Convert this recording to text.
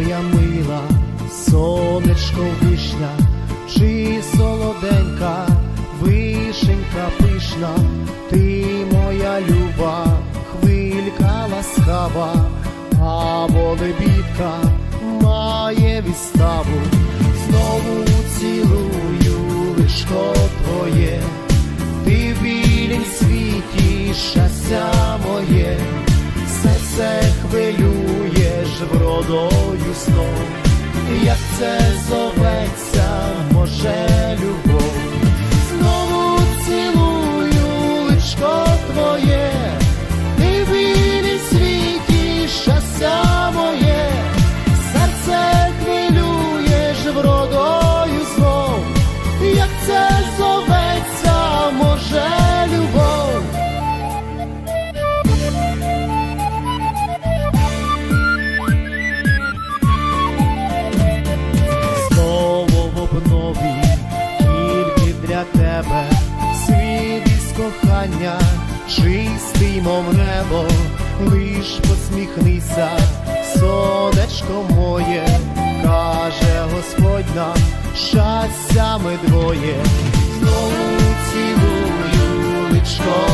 моя мила, сонечко вишня, чи солоденька, вишенька пишна, ти моя люба, хвилька ласкава, а волебідка має відставу, знову цілую лишко твоє. водою знов, як це зоветься, може любов. кохання, чистий, мов небо, лиш посміхнися, сонечко моє, каже Господь нам, щастя ми двоє, знову цілую личко.